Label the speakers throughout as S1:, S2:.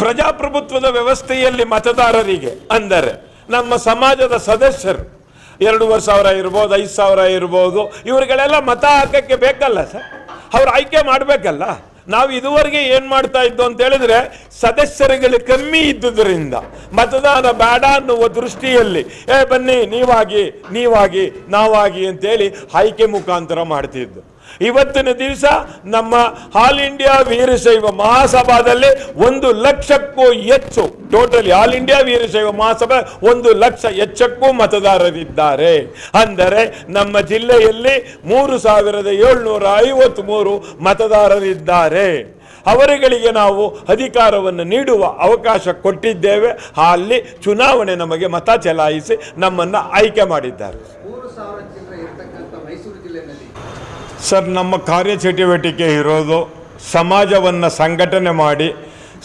S1: ಪ್ರಜಾಪ್ರಭುತ್ವದ ವ್ಯವಸ್ಥೆಯಲ್ಲಿ ಮತದಾರರಿಗೆ ಅಂದರೆ ನಮ್ಮ ಸಮಾಜದ ಸದಸ್ಯರು ಎರಡೂವರೆ ಸಾವಿರ ಇರ್ಬೋದು, ಐದು ಸಾವಿರ ಇರ್ಬೋದು ಇವರುಗಳೆಲ್ಲ ಮತ ಹಾಕಕ್ಕೆ ಬೇಕಲ್ಲ ಸರ್? ಅವ್ರು ಆಯ್ಕೆ ಮಾಡಬೇಕಲ್ಲ? ನಾವು ಇದುವರೆಗೆ ಏನು ಮಾಡ್ತಾ ಇದ್ದು ಅಂತ ಹೇಳಿದ್ರೆ ಸದಸ್ಯರುಗಳು ಕಮ್ಮಿ ಇದ್ದುದರಿಂದ ಮತದಾನ ಬೇಡ ಅನ್ನುವ ದೃಷ್ಟಿಯಲ್ಲಿ, ಏ ಬನ್ನಿ, ನೀವಾಗಿ ನೀವಾಗಿ, ನಾವಾಗಿ ಅಂತೇಳಿ ಆಯ್ಕೆ ಮುಖಾಂತರ ಮಾಡ್ತಿದ್ದು. ಇವತ್ತಿನ ದಿವಸ ನಮ್ಮ ಆಲ್ ಇಂಡಿಯಾ ವೀರಶೈವ ಮಹಾಸಭಾದಲ್ಲಿ ಒಂದು ಲಕ್ಷಕ್ಕೂ ಹೆಚ್ಚು, totally all India Veerashaiva Mahasabha ಒಂದು ಲಕ್ಷ ಹೆಚ್ಚಕ್ಕೂ ಮತದಾರರಿದ್ದಾರೆ. ಅಂದರೆ ನಮ್ಮ ಜಿಲ್ಲೆಯಲ್ಲಿ ಮೂರು ಸಾವಿರದ ಏಳ್ನೂರ ಐವತ್ಮೂರು ಮತದಾರರಿದ್ದಾರೆ. ಅವರುಗಳಿಗೆ ನಾವು ಅಧಿಕಾರವನ್ನು ನೀಡುವ ಅವಕಾಶ ಕೊಟ್ಟಿದ್ದೇವೆ. ಅಲ್ಲಿ ಚುನಾವಣೆ ನಮಗೆ ಮತ ಚಲಾಯಿಸಿ ನಮ್ಮನ್ನು ಆಯ್ಕೆ ಮಾಡಿದ್ದಾರೆ
S2: ಮೂರು ಸಾವಿರ ಚಿಲ್ಲರೆ ಇರತಕ್ಕಂಥ ಮೈಸೂರು ಜಿಲ್ಲೆಯಲ್ಲಿ?
S1: ಸರ್ ನಮ್ಮ ಕಾರ್ಯಚಟುವಟಿಕೆ ಇರೋದು ಸಮಾಜವನ್ನು ಸಂಘಟನೆ ಮಾಡಿ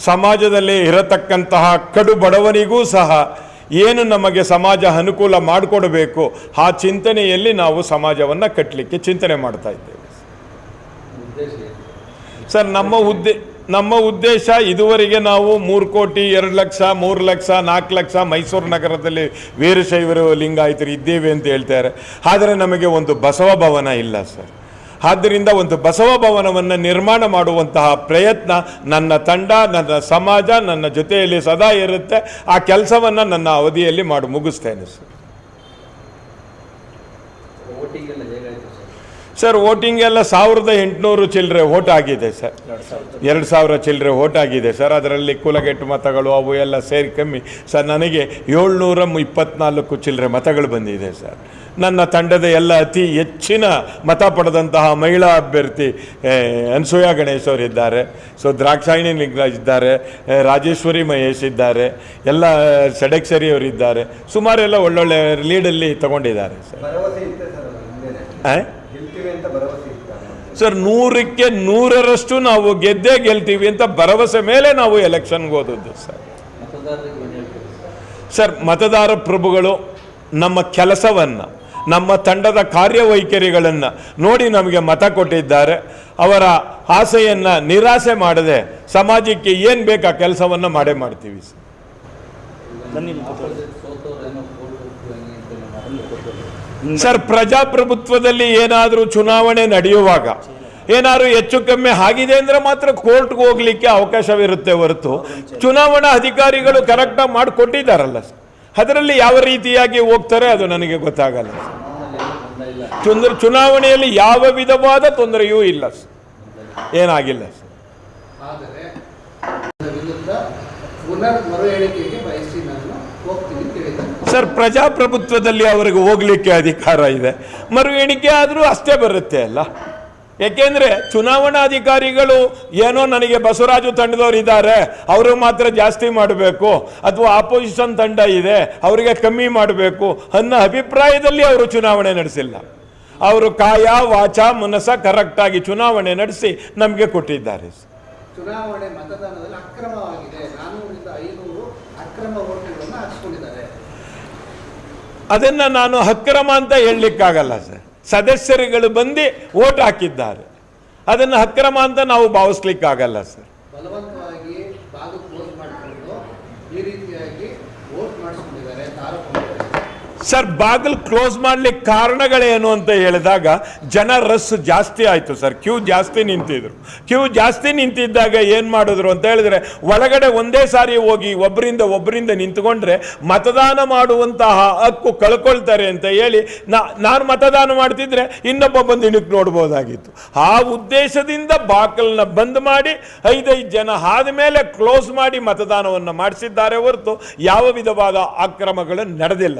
S1: ಸಮಾಜದಲ್ಲಿ ಇರತಕ್ಕಂತಹ ಕಡು ಬಡವನಿಗೂ ಸಹ ಏನು ನಮಗೆ ಸಮಾಜ ಅನುಕೂಲ ಮಾಡಿಕೊಡಬೇಕು ಆ ಚಿಂತನೆಯಲ್ಲಿ ನಾವು ಸಮಾಜವನ್ನು ಕಟ್ಟಲಿಕ್ಕೆ ಚಿಂತನೆ ಮಾಡ್ತಾ ಇದ್ದೇವೆ. ಸರ್ ನಮ್ಮ ಉದ್ದೇ ನಮ್ಮ ಉದ್ದೇಶ ಇದುವರೆಗೆ ನಾವು ಮೂರು ಕೋಟಿ, ಎರಡು ಲಕ್ಷ, ಮೂರು ಲಕ್ಷ, ನಾಲ್ಕು ಲಕ್ಷ ಮೈಸೂರು ನಗರದಲ್ಲಿ ವೀರಶೈವರು ಲಿಂಗಾಯತರು ಇದ್ದೇವೆ ಅಂತ ಹೇಳ್ತಾರೆ ಆದರೆ ನಮಗೆ ಒಂದು ಬಸವ ಭವನ ಇಲ್ಲ ಸರ್. ಆದ್ದರಿಂದ ಒಂದು ಬಸವ ಭವನವನ್ನು ನಿರ್ಮಾಣ ಮಾಡುವಂತಹ ಪ್ರಯತ್ನ ನನ್ನ ತಂಡ, ನನ್ನ ಸಮಾಜ, ನನ್ನ ಜೊತೆಯಲ್ಲಿ ಸದಾ ಇರುತ್ತೆ. ಆ ಕೆಲಸವನ್ನು ನನ್ನ ಅವಧಿಯಲ್ಲಿ ಮಾಡಿ, ಮುಗಿಸ್ತೇನೆ ಸರ್
S3: ವೋಟಿಂಗ್ ಎಲ್ಲ ಹೇಗಾಯ್ತು ಸರ್
S1: ವೋಟಿಂಗ್ ಎಲ್ಲ ಸಾವಿರದ ಎಂಟುನೂರು ಚಿಲ್ಲರೆ ವೋಟ್ ಆಗಿದೆ ಸರ್. ಎರಡು ಸಾವಿರ ಚಿಲ್ಲರೆ ವೋಟ್ ಆಗಿದೆ ಸರ್. ಅದರಲ್ಲಿ ಕುಲಗೆಟ್ಟು ಮತಗಳು ಅವು ಎಲ್ಲ ಸೇರಿ ಕಮ್ಮಿ. ಸರ್ ನನಗೆ ಏಳ್ನೂರ ಇಪ್ಪತ್ನಾಲ್ಕು ಚಿಲ್ಲರೆ ಮತಗಳು ಬಂದಿದೆ ಸರ್. ನನ್ನ ತಂಡದ ಎಲ್ಲ ಅತಿ ಹೆಚ್ಚಿನ ಮತ ಪಡೆದಂತಹ ಮಹಿಳಾ ಅಭ್ಯರ್ಥಿ ಅನ್ಸೂಯಾ ಗಣೇಶ್ ಅವರು ಇದ್ದಾರೆ. ಸೊ ದ್ರಾಕ್ಷಾಯಿಣಿ ಲಿಂಗರಾಜ್ ಇದ್ದಾರೆ. ರಾಜೇಶ್ವರಿ ಮಹೇಶ್ ಇದ್ದಾರೆ. ಎಲ್ಲ ಷಡಕ್ಷರಿ ಅವರಿದ್ದಾರೆ ಸುಮಾರೆಲ್ಲ ಒಳ್ಳೊಳ್ಳೆ ಲೀಡಲ್ಲಿ ತಗೊಂಡಿದ್ದಾರೆ ಸರ್.
S4: ಗೆಲ್ತೀವಿ ಅಂತ ಭರವಸೆ
S1: ಸರ್ ನೂರಕ್ಕೆ ನೂರರಷ್ಟು ನಾವು ಗೆದ್ದೇ ಗೆಲ್ತೀವಿ ಅಂತ ಭರವಸೆ ಮೇಲೆ ನಾವು ಎಲೆಕ್ಷನ್ಗೆ ಹೋದದ್ದು ಸರ್
S3: ಮತದಾರರಿಗೆ ಸರ್
S1: ಸರ್ ಮತದಾರ ಪ್ರಭುಗಳು ನಮ್ಮ ಕೆಲಸವನ್ನು ನಮ್ಮ ತಂಡದ ಕಾರ್ಯವೈಖರಿಗಳನ್ನ ನೋಡಿ ನಮಗೆ ಮತ ಕೊಟ್ಟಿದ್ದಾರೆ. ಅವರ ಆಸೆಯನ್ನು ನಿರಾಸೆ ಮಾಡದೆ ಸಮಾಜಕ್ಕೆ ಏನು ಬೇಕು ಆ ಕೆಲಸವನ್ನು ಮಾಡೇ ಮಾಡ್ತೀವಿ ಸರ್ ಸರ್, ಪ್ರಜಾಪ್ರಭುತ್ವದಲ್ಲಿ ಏನಾದರೂ ಚುನಾವಣೆ ನಡೆಯುವಾಗ ಏನಾದ್ರು ಹೆಚ್ಚು ಕಮ್ಮಿ ಆಗಿದೆ ಅಂದ್ರೆ ಮಾತ್ರ ಕೋರ್ಟ್ಗೆ ಹೋಗ್ಲಿಕ್ಕೆ ಅವಕಾಶವಿರುತ್ತೆ ಹೊರತು. ಚುನಾವಣಾ ಅಧಿಕಾರಿಗಳು ಕರೆಕ್ಟಾಗಿ ಮಾಡಿಕೊಟ್ಟಿದ್ದಾರಲ್ಲ ಸರ್. ಅದರಲ್ಲಿ ಯಾವ ರೀತಿಯಾಗಿ ಹೋಗ್ತಾರೆ ಅದು ನನಗೆ ಗೊತ್ತಾಗಲ್ಲ
S3: ತೊಂದರೆ
S1: ಚುನಾವಣೆಯಲ್ಲಿ ಯಾವ ವಿಧವಾದ ತೊಂದರೆಯೂ ಇಲ್ಲ ಸರ್. ಏನಾಗಿಲ್ಲ ಸರ್.
S2: ಪುನರ್ ಮರು ಬಯಸಿ ನಾನು
S1: ಸರ್, ಪ್ರಜಾಪ್ರಭುತ್ವದಲ್ಲಿ ಅವರಿಗೆ ಹೋಗ್ಲಿಕ್ಕೆ ಅಧಿಕಾರ ಇದೆ. ಮರು ಎಣಿಕೆ ಆದರೂ ಅಷ್ಟೇ ಬರುತ್ತೆ ಅಲ್ಲ? ಯಾಕೆಂದ್ರೆ ಚುನಾವಣಾಧಿಕಾರಿಗಳು ಏನೋ ನನಗೆ ಬಸವರಾಜು ತಂಡದವರು ಇದ್ದಾರೆ, ಅವರು ಮಾತ್ರ ಜಾಸ್ತಿ ಮಾಡಬೇಕು, ಅಥವಾ ಆಪೋಸಿಷನ್ ತಂಡ ಇದೆ, ಅವರಿಗೆ ಕಮ್ಮಿ ಮಾಡಬೇಕು ಅನ್ನೋ ಅಭಿಪ್ರಾಯದಲ್ಲಿ ಅವರು ಚುನಾವಣೆ ನಡೆಸಿಲ್ಲ. ಅವರು ಕಾಯ, ವಾಚ, ಮನಸ್ಸ ಕರೆಕ್ಟಾಗಿ ಚುನಾವಣೆ ನಡೆಸಿ ನಮಗೆ ಕೊಟ್ಟಿದ್ದಾರೆ
S2: ಚುನಾವಣೆ ಮತದಾನದಲ್ಲಿ ಅಕ್ರಮವಾಗಿದೆ. ನಾನ್ನೂರಿಂದ ಐನೂರು ಅಕ್ರಮ ವೋಟ್ಗಳನ್ನು ಹಾಕಿಸ್ಕೊಂಡಿದ್ದಾರೆ.
S1: ಅದನ್ನ ನಾನು ಅಕ್ರಮ ಅಂತ ಹೇಳಲಿಕ್ಕಾಗಲ್ಲ ಸರ್. ಸದಸ್ಯರುಗಳು ಬಂದು ಓಟ್ ಹಾಕಿದ್ದಾರೆ. ಅದನ್ನು ಅಕ್ರಮ ಅಂತ ನಾವು ಭಾವಿಸ್ಲಿಕ್ಕಾಗಲ್ಲ ಸರ್.
S2: ಬಲವಂತವಾಗಿ ಬಾಗಿಲು ಕ್ಲೋಸ್ ಮಾಡಿಕೊಂಡು ಈ ರೀತಿಯಾಗಿ ವೋಟ್ ಮಾಡಿಸ್ಕೊಂಡಿದ್ದಾರೆ
S1: ಸರ್, ಬಾಗಿಲು ಕ್ಲೋಸ್ ಮಾಡ್ಲಿಕ್ಕೆ ಕಾರಣಗಳೇನು ಅಂತ ಹೇಳಿದಾಗ ಜನ ರಸ್ ಜಾಸ್ತಿ ಆಯಿತು ಸರ್. ಕ್ಯೂ ಜಾಸ್ತಿ ನಿಂತಿದ್ರು. ಕ್ಯೂ ಜಾಸ್ತಿ ನಿಂತಿದ್ದಾಗ ಏನು ಮಾಡಿದ್ರು ಅಂತ ಹೇಳಿದ್ರೆ ಒಳಗಡೆ ಒಂದೇ ಸಾರಿ ಹೋಗಿ ಒಬ್ಬರಿಂದ ಒಬ್ಬರಿಂದ ನಿಂತ್ಕೊಂಡ್ರೆ ಮತದಾನ ಮಾಡುವಂತಹ ಹಕ್ಕು ಕಳ್ಕೊಳ್ತಾರೆ ಅಂತ ಹೇಳಿ ನಾನು ಮತದಾನ ಮಾಡ್ತಿದ್ರೆ ಇನ್ನೊಬ್ಬ ಬಂದು ಇಣಕ್ಕೆ ನೋಡ್ಬೋದಾಗಿತ್ತು. ಆ ಉದ್ದೇಶದಿಂದ ಬಾಕಲನ್ನ ಬಂದ್ ಮಾಡಿ ಐದೈದು ಜನ ಆದ ಮೇಲೆ ಕ್ಲೋಸ್ ಮಾಡಿ ಮತದಾನವನ್ನು ಮಾಡಿಸಿದ್ದಾರೆ ಹೊರತು ಯಾವ ವಿಧವಾದ ಅಕ್ರಮಗಳು ನಡೆದಿಲ್ಲ.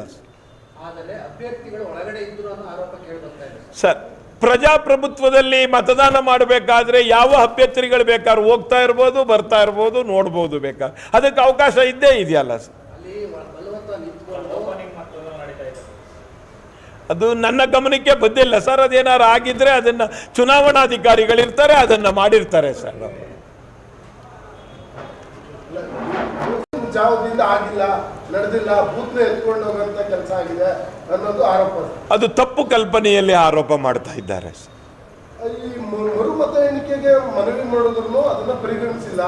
S1: ಸರ್ ಪ್ರಜಾಪ್ರಭುತ್ವದಲ್ಲಿ ಮತದಾನ ಮಾಡಬೇಕಾದ್ರೆ ಯಾವ ಅಭ್ಯರ್ಥಿಗಳು ಬೇಕಾದ್ರೂ ಹೋಗ್ತಾ ಇರ್ಬೋದು ಬರ್ತಾ ಇರ್ಬೋದು ನೋಡ್ಬೋದು ಬೇಕಾದ್ರೆ ಅದಕ್ಕೆ ಅವಕಾಶ ಇದ್ದೇ ಇದೆಯಲ್ಲ ಸರ್? ಅದು ನನ್ನ ಗಮನಕ್ಕೆ ಬಂದಿಲ್ಲ ಸರ್. ಅದೇನಾರು ಆಗಿದ್ರೆ ಅದನ್ನ ಚುನಾವಣಾಧಿಕಾರಿಗಳಿರ್ತಾರೆ ಅದನ್ನ ಮಾಡಿರ್ತಾರೆ ಸರ್.
S5: ಜಾವದಿಂದ ಆಗಿಲ್ಲ ನಡೆದಿಲ್ಲ ಬೂತ್ನ ಎತ್ಕೊಂಡು ಹೋಗುವಂತ ಕೆಲಸ ಆಗಿದೆ ಅನ್ನೋದು ಆರೋಪ
S1: ಅದು ತಪ್ಪು ಕಲ್ಪನೆಯಲ್ಲಿ ಆರೋಪ ಮಾಡ್ತಾ ಇದ್ದಾರೆ.
S5: ಈ ಮ- ಮರು ಮತ ಎಣಿಕೆಗೆ ಮನವಿ ಮಾಡಿದ್ರು ಅದನ್ನ ಪರಿಗಣಿಸಿಲ್ಲ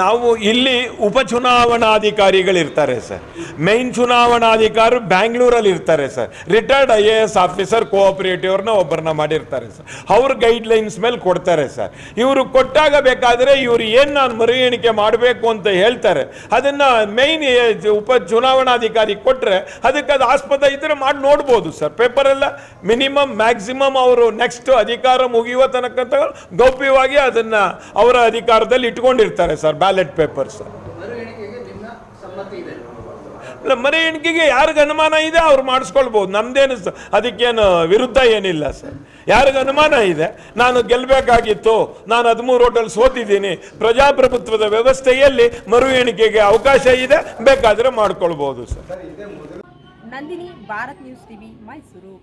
S1: ನಾವು ಇಲ್ಲಿ ಉಪಚುನಾವಣಾಧಿಕಾರಿಗಳು ಇರ್ತಾರೆ ಸರ್. ಮೇನ್ ಚುನಾವಣಾಧಿಕಾರಿ ಬ್ಯಾಂಗ್ಳೂರಲ್ಲಿ ಇರ್ತಾರೆ sir. Retired I A S officer ಕೋಆಪರೇಟಿವ್ರನ್ನ ಒಬ್ಬರನ್ನ ಮಾಡಿರ್ತಾರೆ ಸರ್. ಅವ್ರ ಗೈಡ್ಲೈನ್ಸ್ ಮೇಲೆ ಕೊಡ್ತಾರೆ ಸರ್. ಇವರು ಕೊಟ್ಟಾಗ ಬೇಕಾದರೆ ಇವರು ಏನು ನಾನು ಮರು ಎಣಿಕೆ ಮಾಡಬೇಕು ಅಂತ ಹೇಳ್ತಾರೆ. ಅದನ್ನು ಮೇಯ್ನ್ ಉಪ ಚುನಾವಣಾಧಿಕಾರಿ ಕೊಟ್ಟರೆ ಅದಕ್ಕೆ ಅದು ಆಸ್ಪದ ಇದ್ರೆ ಮಾಡಿ ನೋಡ್ಬೋದು ಸರ್. ಪೇಪರೆಲ್ಲ ಮಿನಿಮಮ್ ಮ್ಯಾಕ್ಸಿಮಮ್ ಅವರು ನೆಕ್ಸ್ಟ್ ಅಧಿಕಾರ ಮುಗಿಯುವ ತನಕ ಗೌಪ್ಯವಾಗಿ ಅದನ್ನು ಅವರ ಅಧಿಕಾರದಲ್ಲಿ ಇಟ್ಕೊಂಡಿರ್ತಾರೆ. ಸರ್ ಬ್ಯಾಲೆಟ್ ಪೇಪರ್ಸ್ ಇಲ್ಲ ಮರಿ ಎಣಿಕೆಗೆ ಯಾರಿಗೆ ಅನುಮಾನ ಇದೆ, ಅವ್ರು ಮಾಡಿಸ್ಕೊಳ್ಬೋದು. ನಮ್ದೇನು ಅದಕ್ಕೇನು ವಿರುದ್ಧ ಏನಿಲ್ಲ ಸರ್ ಯಾರಿಗೆ ಅನುಮಾನ ಇದೆ, ನಾನು ಗೆಲ್ಲಬೇಕಾಗಿತ್ತು ನಾನು ಹದಿಮೂರು ಹೋಟೆಲ್ ಸೋತಿದ್ದೀನಿ, ಪ್ರಜಾಪ್ರಭುತ್ವದ ವ್ಯವಸ್ಥೆಯಲ್ಲಿ ಮರು ಎಣಿಕೆಗೆ ಅವಕಾಶ ಇದೆ, ಬೇಕಾದರೆ ಮಾಡ್ಕೊಳ್ಬೋದು sir
S6: Nandini, Bharat news TV, Mysuru.